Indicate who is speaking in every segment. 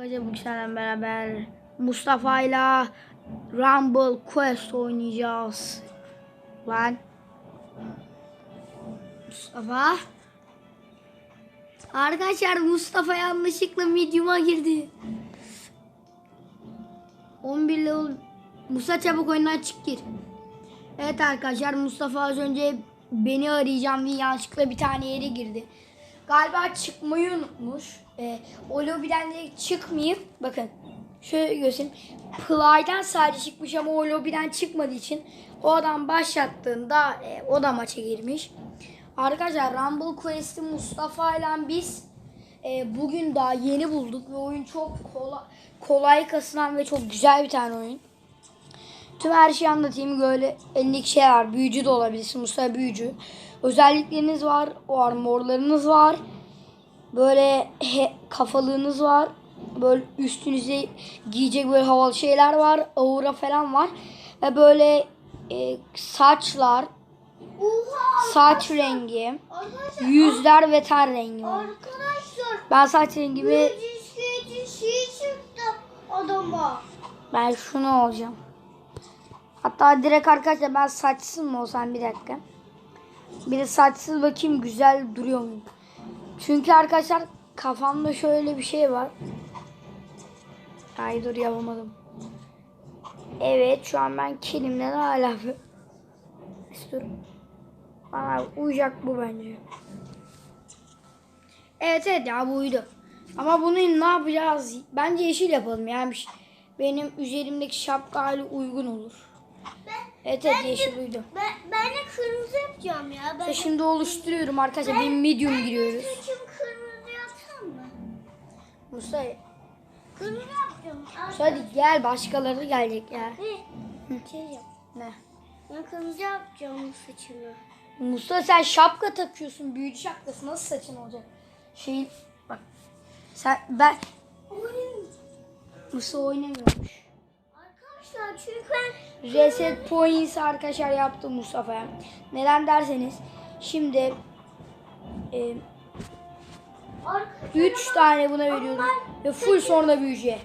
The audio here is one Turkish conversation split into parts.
Speaker 1: Arkadaşlar bugün seninle beraber Mustafa'yla Rumble Quest oynayacağız. Lan. Mustafa. Arkadaşlar Mustafa yanlışlıkla medium'a girdi. 11 level Musa çabuk oyundan çık gir. Evet arkadaşlar Mustafa az önce beni arayacağım diye yanlışlıkla bir tane yere girdi. Galiba çıkmayı unutmuş. Ee, o lobiden de çıkmayıp bakın şöyle göstereyim. Play'den sadece çıkmış ama o lobiden çıkmadığı için o adam başlattığında e, o da maça girmiş. Arkadaşlar Rumble Quest'i Mustafa ile biz e, bugün daha yeni bulduk ve oyun çok kolay, kolay kasılan ve çok güzel bir tane oyun. Tüm her şeyi anlatayım. Böyle elindeki şey var. Büyücü de olabilirsin. Mustafa büyücü. Özellikleriniz var. Armorlarınız var. Böyle he, kafalığınız var. Böyle üstünüze giyecek böyle havalı şeyler var. Aura falan var. Ve böyle e, saçlar,
Speaker 2: Oha!
Speaker 1: saç rengi,
Speaker 2: Arkadaşlar,
Speaker 1: yüzler ve ten rengi var.
Speaker 2: arkadaşlar
Speaker 1: Ben saç rengimi ben şunu olacağım. Hatta direkt arkadaşlar ben saçsız mı olsam bir dakika. Bir de saçsız bakayım güzel duruyor muyum? Çünkü arkadaşlar kafamda şöyle bir şey var. Ay dur yapamadım. Evet şu an ben kelimden hala dur. Bana uyacak bu bence. Evet evet ya buydu. Ama bunu ne yapacağız? Bence yeşil yapalım yani. Benim üzerimdeki şapkayla uygun olur.
Speaker 2: Ben,
Speaker 1: Evet evet yeşil
Speaker 2: ben, ben de kırmızı yapacağım ya. Ben,
Speaker 1: İşte şimdi oluşturuyorum arkadaşlar. Bir medium giriyoruz.
Speaker 2: Saçım kırmızı yapsam mı?
Speaker 1: Musa,
Speaker 2: Kırmızı yapacağım.
Speaker 1: Musa hadi gel başkaları gelecek ya.
Speaker 2: Ne? Şey yap.
Speaker 1: Ne?
Speaker 2: Ben kırmızı yapacağım saçımı.
Speaker 1: Musa sen şapka takıyorsun. Büyücü şapkası nasıl saçın olacak? Şey bak. Sen ben Musa oynamıyormuş.
Speaker 2: Arkadaşlar çünkü ben
Speaker 1: Reset points arkadaşlar yaptı Mustafa'ya. Neden derseniz şimdi e,
Speaker 2: arkadaşlar
Speaker 1: 3 tane buna veriyorum. Ve full sonra büyücüye.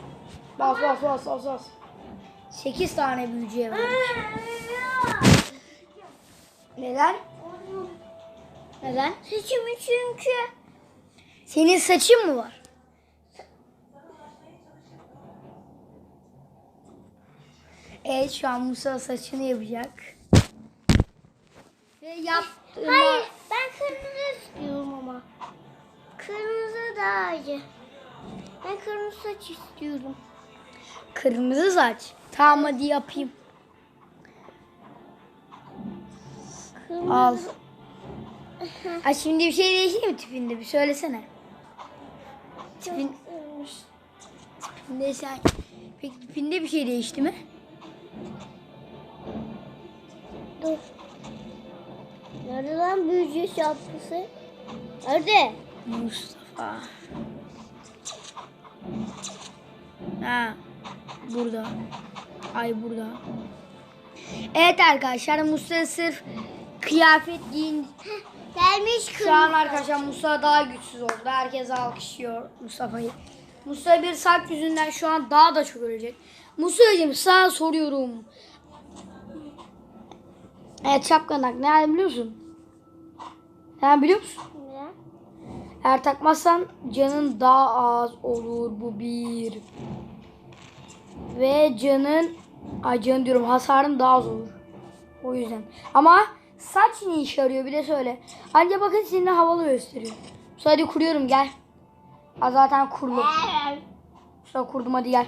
Speaker 1: Bas bas bas bas bas. 8 tane büyücüye ver. Neden? Neden?
Speaker 2: Saçımı çünkü
Speaker 1: Senin saçın mı var? Evet şu an Musa saçını yapacak. Ve yaptığıma...
Speaker 2: Hayır ben kırmızı istiyorum ama. Kırmızı daha iyi. Ben kırmızı saç istiyorum.
Speaker 1: Kırmızı saç. Tamam hadi yapayım.
Speaker 2: Kırmızı.
Speaker 1: Al. Ha şimdi bir şey değişti mi tipinde? Bir söylesene. Tipin, tipinde sen... Peki tipinde bir şey değişti mi?
Speaker 2: Dur. Nerede lan büyücü şapkası? Nerede?
Speaker 1: Mustafa. Ha, burada. Ay burada. Evet arkadaşlar Mustafa sırf kıyafet giyin.
Speaker 2: Gelmiş
Speaker 1: Şu an arkadaşlar Mustafa daha güçsüz oldu. Herkes alkışlıyor Mustafa'yı. Mustafa bir saat yüzünden şu an daha da çok ölecek. Mustafa'cığım sana soruyorum. Evet şapkanak ne biliyor musun? Ne biliyor musun?
Speaker 2: Ne?
Speaker 1: Eğer takmazsan canın daha az olur bu bir. Ve canın ay canın diyorum hasarın daha az olur. O yüzden. Ama saç ne işe yarıyor bir de söyle. Anca bakın seninle havalı gösteriyor. Hadi kuruyorum gel. Ha zaten kurulu. Sonra kurdum hadi gel.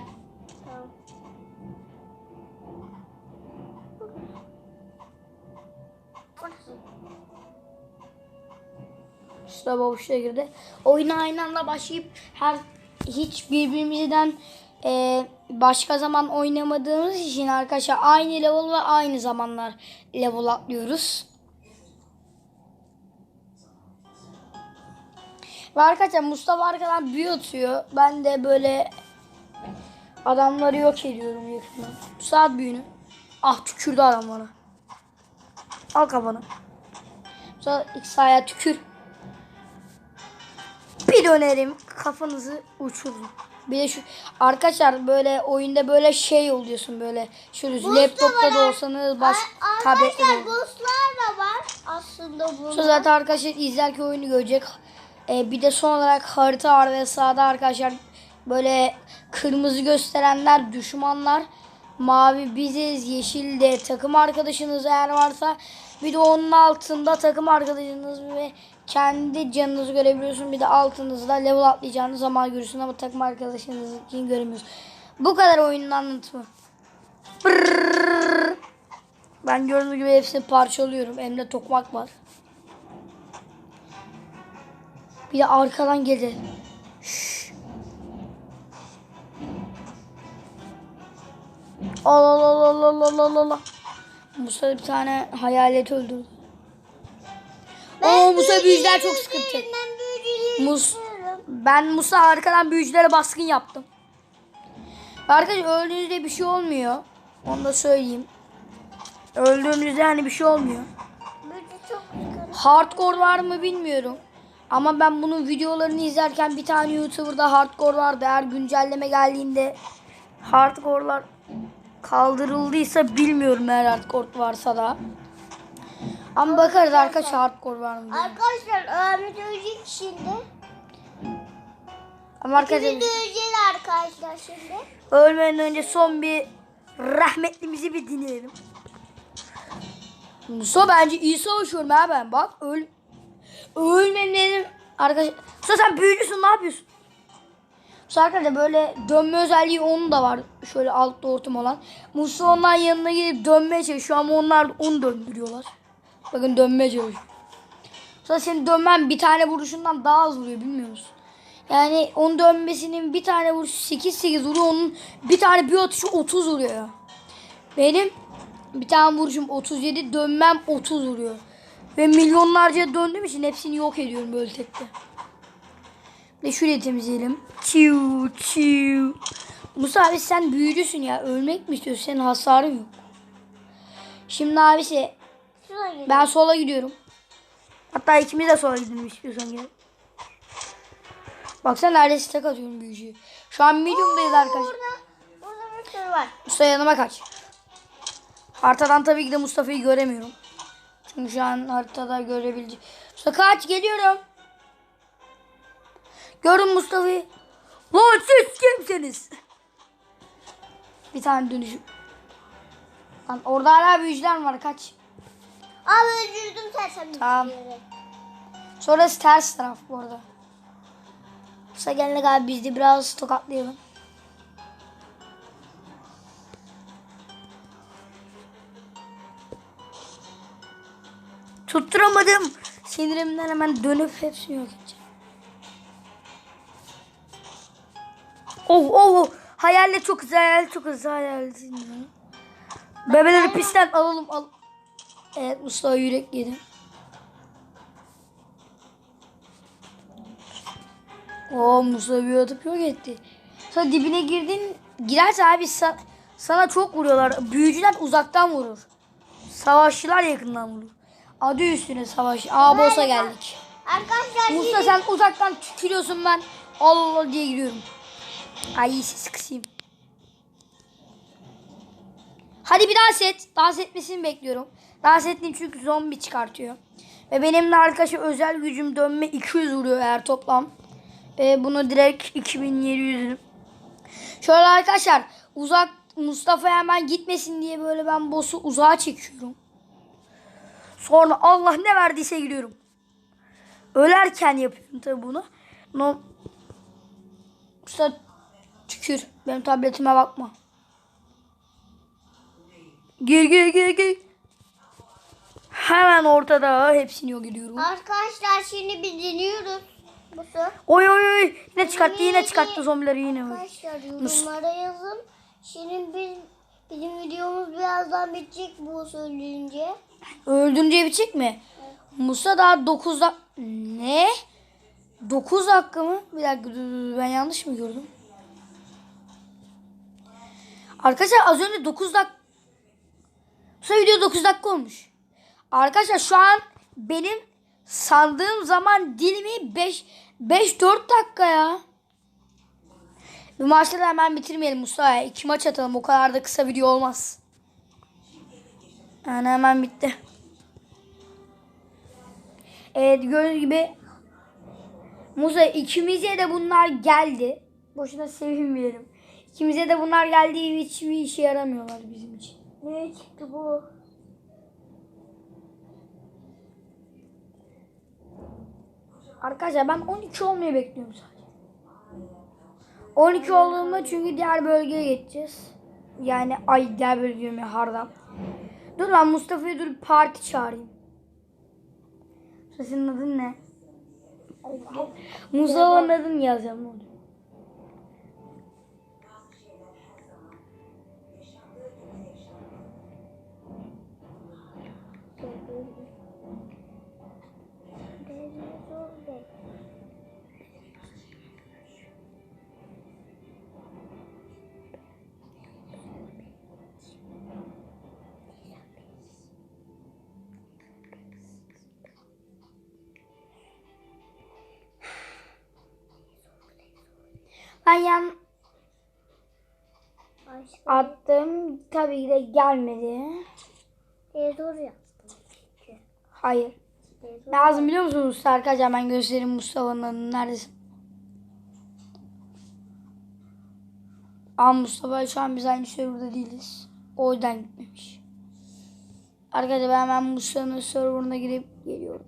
Speaker 1: Mustafa boşluğa girdi. Oyuna aynı anda başlayıp her hiç birbirimizden e, başka zaman oynamadığımız için arkadaşlar aynı level ve aynı zamanlar level atlıyoruz. Ve arkadaşlar Mustafa arkadan büyü atıyor. Ben de böyle adamları yok ediyorum yakından. Saat büyünü. Ah tükürdü adam bana. Al kafanı. Sonra iki sağa tükür. Bir dönerim kafanızı uçururum. Bir de şu arkadaşlar böyle oyunda böyle şey oluyorsun böyle. Şöyle
Speaker 2: Boost
Speaker 1: laptopta da olsanız baş tablette de
Speaker 2: bosslar da var aslında
Speaker 1: Sonra
Speaker 2: burada.
Speaker 1: zaten arkadaşlar izlerken oyunu görecek. Ee, bir de son olarak harita var ve sağda arkadaşlar böyle kırmızı gösterenler düşmanlar. Mavi biziz, yeşil de takım arkadaşınız eğer varsa. Bir de onun altında takım arkadaşınız ve kendi canınızı görebiliyorsun. Bir de altınızda level atlayacağınız zaman görürsün ama takım arkadaşınızınkini göremiyorsun. Bu kadar oyunun anlatımı. Brrrr. Ben gördüğünüz gibi hepsini parçalıyorum. Elimde tokmak var. Bir de arkadan gelir. Şşş. Al al al al al al al al. Musa bir tane hayalet öldürdü. Oo Musa büyücüler çok sıkıntı. Mus ben Musa arkadan büyücülere baskın yaptım. Arkadaşlar öldüğünüzde bir şey olmuyor. Onu da söyleyeyim. Öldüğünüzde hani bir şey olmuyor. Hardcore var mı bilmiyorum. Ama ben bunun videolarını izlerken bir tane YouTuber'da hardcore vardı. Eğer güncelleme geldiğinde hardcore'lar kaldırıldıysa bilmiyorum eğer hardcore varsa da. Ama bakarız arkadaşlar hardcore var mı diye.
Speaker 2: Arkadaşlar Ahmet ölecek şimdi.
Speaker 1: Ama arkadaşlar
Speaker 2: Bizi döveceğiz arkadaşlar şimdi.
Speaker 1: ölmeden önce son bir rahmetlimizi bir dinleyelim. Musa bence iyi savaşıyorum ha ben. Bak öl ölmem dedim. Arkadaş Musa sen büyücüsün ne yapıyorsun? Musa arkadaşlar böyle dönme özelliği onun da var. Şöyle altta ortam olan. Musa ondan yanına gidip dönmeye çalışıyor ama onlar onu döndürüyorlar. Bakın dönmeye çalışıyor. Musa senin dönmen bir tane vuruşundan daha az vuruyor bilmiyor musun? Yani onun dönmesinin bir tane vuruşu 8-8 vuruyor. Onun bir tane bir atışı 30 vuruyor. Benim bir tane vuruşum 37 dönmem 30 vuruyor. Ve milyonlarca döndüğüm için hepsini yok ediyorum böyle tekte. De şurayı temizleyelim. Çiu çiu. Musa abi sen büyücüsün ya. Ölmek mi istiyorsun? Senin hasarın yok. Şimdi abisi
Speaker 2: Şuraya gidelim.
Speaker 1: ben sola gidiyorum. Hatta ikimiz de sola gidelim istiyorsan gel. Baksana neredeyse tek atıyorum büyücüyü. Şu an medium'dayız arkadaşlar.
Speaker 2: Burada, burada bir sürü var.
Speaker 1: Mustafa yanıma kaç. Haritadan tabii ki de Mustafa'yı göremiyorum. Çünkü şu an haritada görebileceğim. Mustafa kaç geliyorum. Görün Mustafa'yı. Lan siz kimsiniz? Bir tane dönüşüm. Lan orada hala büyücüler var kaç.
Speaker 2: Abi öldürdüm sersem
Speaker 1: Tamam. Sonrası ters taraf bu arada. Musa gelene kadar biz de biraz tokatlayalım. Tutturamadım. Sinirimden hemen dönüp hepsini yok edeceğim. Oh oh oh. Hayalet çok güzel. Hayalet çok güzel. Hayalet. Bebeleri pistten alalım. Al. Evet Mustafa yürek yedi. Oo Musa bir atıp yok etti. Sonra dibine girdin girerse abi sa- sana çok vuruyorlar. Büyücüler uzaktan vurur. Savaşçılar yakından vurur. Adı üstüne savaş. Aa boss'a geldik.
Speaker 2: Arkadaşlar şimdi
Speaker 1: sen uzaktan tükürüyorsun ben. Allah Allah diye giriyorum. Ay ses kısayım. Hadi bir dans et. Dans etmesini bekliyorum. Dans ettiğim çünkü zombi çıkartıyor. Ve benim de arkadaşlar özel gücüm dönme 200 vuruyor eğer toplam. Ee, bunu direkt 2700 Şöyle arkadaşlar uzak Mustafa hemen gitmesin diye böyle ben boss'u uzağa çekiyorum. Sonra Allah ne verdiyse giriyorum. Ölerken yapıyorum tabi bunu. No. Usta tükür. Benim tabletime bakma. Gir gir gir gir. Hemen ortada hepsini yok ediyorum.
Speaker 2: arkadaşlar şimdi biz deniyoruz. Bu su.
Speaker 1: Oy oy oy. Yine çıkarttı yine çıkarttı zombileri yine.
Speaker 2: Arkadaşlar yorumlara yazın. Şimdi biz, bizim videomuz birazdan bitecek bu söyleyince.
Speaker 1: Öldürünce bitecek mi? Musa daha 9 dak... Ne? 9 dakika mı? Bir dakika ben yanlış mı gördüm? Arkadaşlar az önce 9 dakika... Musa video 9 dakika olmuş. Arkadaşlar şu an benim sandığım zaman dilimi 5 5 4 dakika ya. Bir maçta da hemen bitirmeyelim Mustafa. İki maç atalım. O kadar da kısa video olmaz. Yani hemen bitti. Evet gördüğünüz gibi Musa ikimize de bunlar geldi. Boşuna sevinmeyelim. İkimize de bunlar geldiği hiçbir işe yaramıyorlar bizim için.
Speaker 2: Ne çıktı bu?
Speaker 1: Arkadaşlar ben 12 olmayı bekliyorum sadece. 12 olduğunda çünkü diğer bölgeye geçeceğiz. Yani ay diğer bölge diyorum ya Hardam. Dur lan Mustafa'ya dur parti çağırayım. Senin adın ne? Mustafa'nın adını yazacağım ne oluyor? Ben yan attım tabii ki de gelmedi.
Speaker 2: Tezor yaptım.
Speaker 1: Hayır.
Speaker 2: Tezor.
Speaker 1: Lazım biliyor musunuz arkadaşlar ben göstereyim Mustafa'nın adını neredesin? Ama Mustafa şu an biz aynı serverda değiliz. O yüzden gitmemiş. Arkadaşlar ben hemen Mustafa'nın serverına girip geliyorum.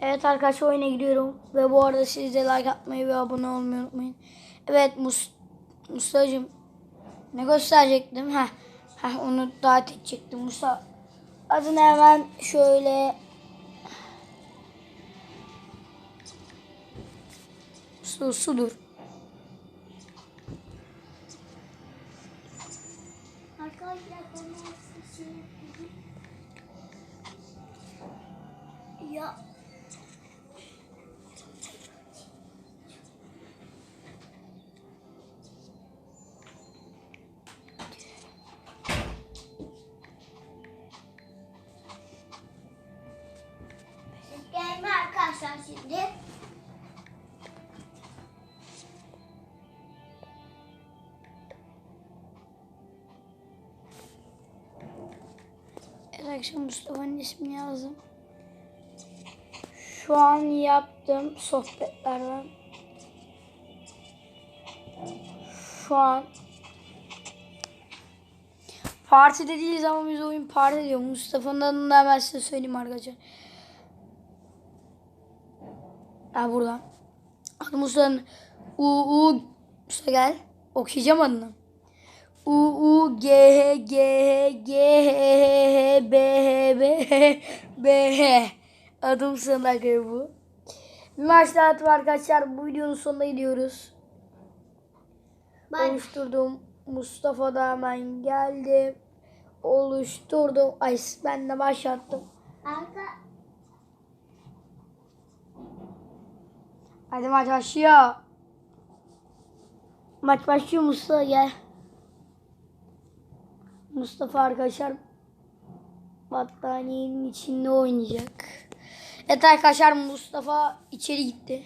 Speaker 1: Evet arkadaşlar oyuna giriyorum. Ve bu arada siz de like atmayı ve abone olmayı unutmayın. Evet Mus Mustafa'cığım ne gösterecektim? Heh, heh, onu davet edecektim. Mustafa adını hemen şöyle Su, sudur.
Speaker 2: Arkadaşlar? Ya.
Speaker 1: Akşam Mustafa'nın ismini yazdım. Şu an yaptım sohbetlerden. Şu an partide değiliz ama biz oyun parti diyor. Mustafa'nın adını da hemen size söyleyeyim arkadaşlar. Ha burada. Adı Mustafa'nın U U Mustafa gel. Okuyacağım adını. U U G H G H G H H H B H B H B H Adım sana göre bu. Bir maç daha arkadaşlar. Bu videonun sonuna gidiyoruz.
Speaker 2: Ben
Speaker 1: Oluşturdum. Mustafa da hemen geldi. Oluşturdum. Ay ben de başlattım.
Speaker 2: arka
Speaker 1: Hadi maç başlıyor. Maç başlıyor Mustafa gel. Mustafa arkadaşlar battaniyenin içinde oynayacak. Evet arkadaşlar Mustafa içeri gitti.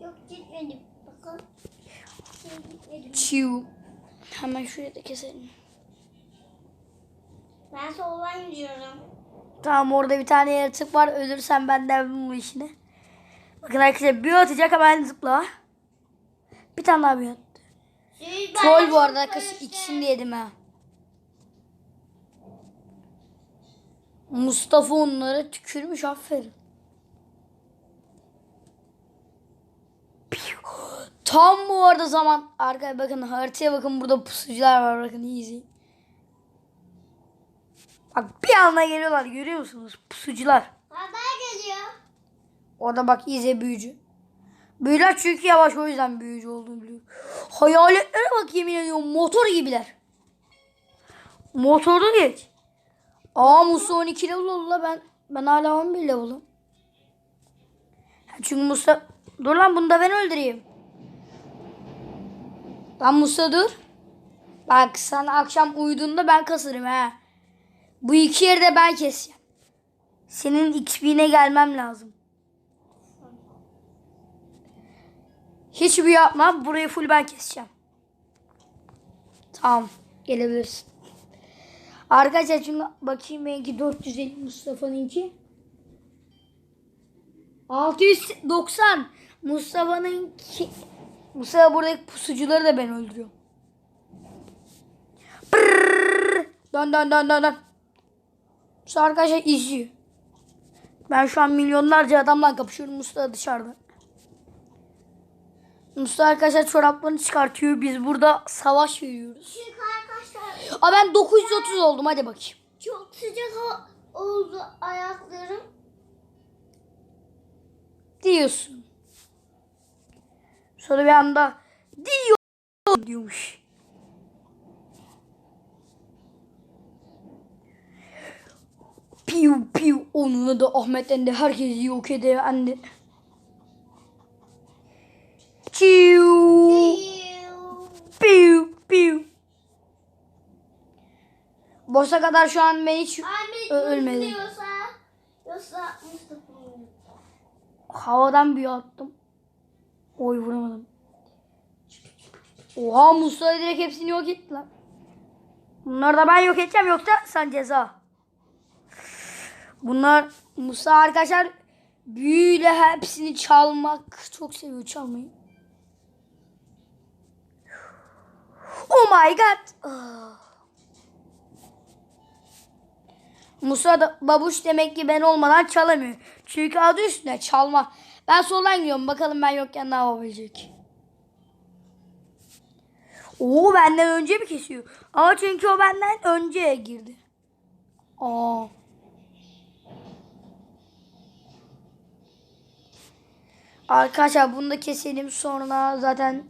Speaker 2: yok gitmedim. Bakın. Şey gitmedim.
Speaker 1: Çiu. Hemen şuraya da keselim.
Speaker 2: Ben soldan gidiyorum.
Speaker 1: Tamam orada bir tane yaratık var. Ölürsen ben de bu işini. Bakın arkadaşlar bir atacak hemen zıpla. Bir tane daha bir at. Troll bu arada
Speaker 2: karıştı.
Speaker 1: ikisini de yedim ha. Mustafa onlara tükürmüş aferin. Tam bu arada zaman. Arkaya bakın haritaya bakın burada pusucular var bakın iyi izleyin. Bak bir anda geliyorlar görüyor musunuz pusucular.
Speaker 2: Haber geliyor.
Speaker 1: Orada bak izle büyücü. Büyüler çünkü yavaş o yüzden büyücü olduğunu biliyorum. Hayaletlere bak yemin ediyorum motor gibiler. Motoru geç. Aa Musa 12 level oldu la ben. Ben hala 11 level'ım. Çünkü Musa... Dur lan bunu da ben öldüreyim. Lan Musa dur. Bak sana akşam uyuduğunda ben kasarım ha. Bu iki yeri de ben keseceğim. Senin XP'ne gelmem lazım. Hiç büyü yapma. Burayı full ben keseceğim. Tamam. Gelebilirsin. Arkadaşlar şimdi bakayım belki 450 Mustafa'nınki. 690 Mustafa'nınki. Mustafa buradaki pusucuları da ben öldürüyorum. Brrrr. Dön dön dön dön dön. Mustafa arkadaşlar izliyor. Ben şu an milyonlarca adamla kapışıyorum. Mustafa dışarıda. Mustafa arkadaşlar çoraplarını çıkartıyor. Biz burada savaş veriyoruz.
Speaker 2: Çünkü arkadaşlar
Speaker 1: Aa ben 930 oldum. Hadi bakayım.
Speaker 2: çok sıcak oldu ayaklarım.
Speaker 1: Diyorsun. Sonra bir anda diyor diyormuş. Piu piu onunla da Ahmet'ten de herkesi yok eder anne. Çiu piu piu. Boss'a kadar şu an ben hiç
Speaker 2: Ahmet
Speaker 1: ölmedim.
Speaker 2: Yoksa, yoksa Mustafa mı?
Speaker 1: havadan bir attım. Oy vuramadım. Oha Mustafa direkt hepsini yok etti lan. Bunları da ben yok edeceğim yoksa sen ceza. Bunlar Musa arkadaşlar büyüyle hepsini çalmak çok seviyor çalmayı. Oh my god. Ah. Musa da babuş demek ki ben olmadan çalamıyor. Çünkü adı üstünde çalma. Ben soldan gidiyorum. Bakalım ben yokken ne yapabilecek. Oo benden önce mi kesiyor? Ama çünkü o benden önce girdi. Aa. Arkadaşlar bunu da keselim sonra zaten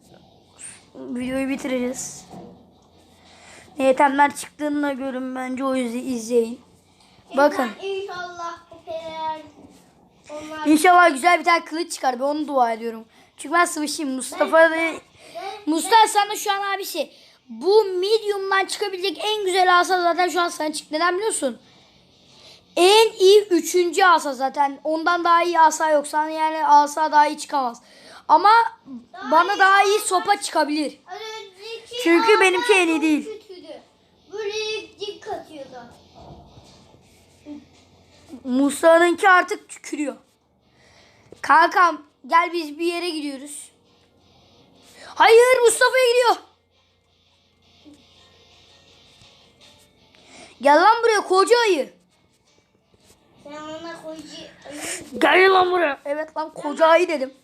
Speaker 1: videoyu bitireceğiz. Niyetemler çıktığında görün bence o yüzden izleyin. Bakın.
Speaker 2: İnşallah onlar
Speaker 1: İnşallah güzel bir tane kılıç çıkar. Ben onu dua ediyorum. Çünkü ben sıvışayım. Mustafa da... Mustafa sana şu an abi şey. Bu medium'dan çıkabilecek en güzel asa zaten şu an sana çıktı. Neden biliyorsun? En iyi üçüncü asa zaten. Ondan daha iyi asa yok. Sana yani asa daha iyi çıkamaz. Ama bana daha iyi sopa çıkabilir. Çünkü benimki en iyi değil.
Speaker 2: Böyle dik atıyordu.
Speaker 1: Musa'nınki artık tükürüyor. Kankam gel biz bir yere gidiyoruz. Hayır Mustafa'ya gidiyor. Gel lan buraya koca ayı.
Speaker 2: Ben ona koyucu...
Speaker 1: Gel lan buraya. Evet lan koca ayı dedim.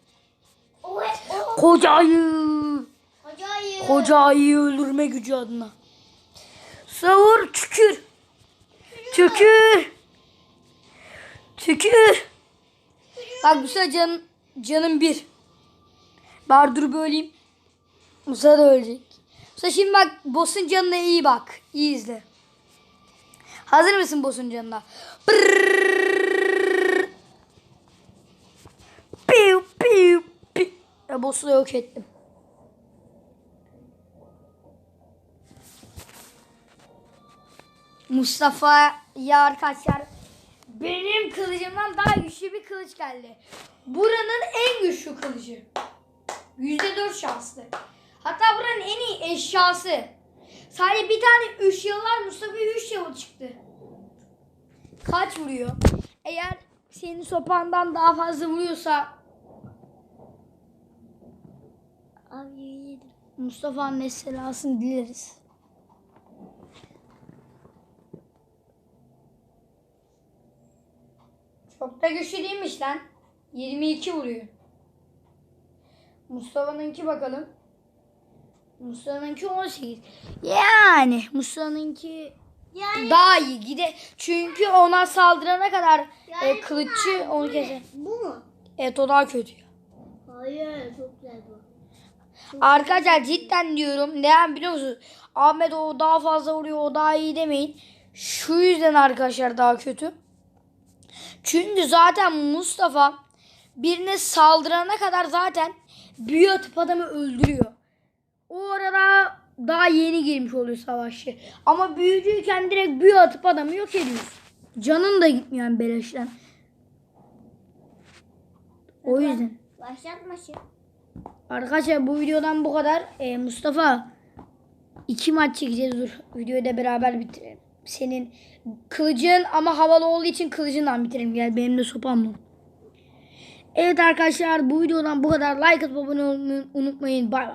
Speaker 2: O o.
Speaker 1: Koca ayı. Koca ayıyı öldürme gücü adına. Savur tükür. Tükür. Tükür. Bak Musa can, canım bir. Bari dur böleyim. Musa da ölecek. Musa şimdi bak boss'un canına iyi bak. İyi izle. Hazır mısın boss'un canına? Piu piu piu. Ya boss'u yok ettim. Mustafa ya arkadaşlar kılıcımdan daha güçlü bir kılıç geldi. Buranın en güçlü kılıcı. Yüzde dört şanslı. Hatta buranın en iyi eşyası. Sadece bir tane üç yıl var Mustafa üç yıl çıktı. Kaç vuruyor? Eğer senin sopandan daha fazla vuruyorsa
Speaker 2: Abi yedim.
Speaker 1: Mustafa'nın esselasını dileriz. Da güçlü değilmiş lan. 22 vuruyor. Mustafa'nınki bakalım. Mustafa'nınki 18. Yani Mustafa'nınki
Speaker 2: Yani,
Speaker 1: daha iyi gide. Çünkü ona saldırana kadar e,
Speaker 2: yani
Speaker 1: kılıççı
Speaker 2: bunlar-
Speaker 1: onu keser.
Speaker 2: Bu mu?
Speaker 1: Evet o daha kötü.
Speaker 2: Hayır çok güzel bu.
Speaker 1: Arkadaşlar cidden diyorum. Neden biliyor musunuz? Ahmet o daha fazla vuruyor o daha iyi demeyin. Şu yüzden arkadaşlar daha kötü. Çünkü zaten Mustafa birine saldırana kadar zaten büyü atıp adamı öldürüyor. O arada daha yeni girmiş oluyor savaşçı. Ama büyücüyken direkt büyü atıp adamı yok ediyor. Canın da gitmiyor yani beleşten. O yüzden.
Speaker 2: Başlatma şey.
Speaker 1: Arkadaşlar bu videodan bu kadar. Ee, Mustafa iki maç çekeceğiz dur. Videoyu da beraber bitirelim. Senin kılıcın ama havalı olduğu için kılıcından bitirelim. Gel benim de sopam var. Evet arkadaşlar bu videodan bu kadar. Like atıp abone olmayı unutmayın. Bay bay.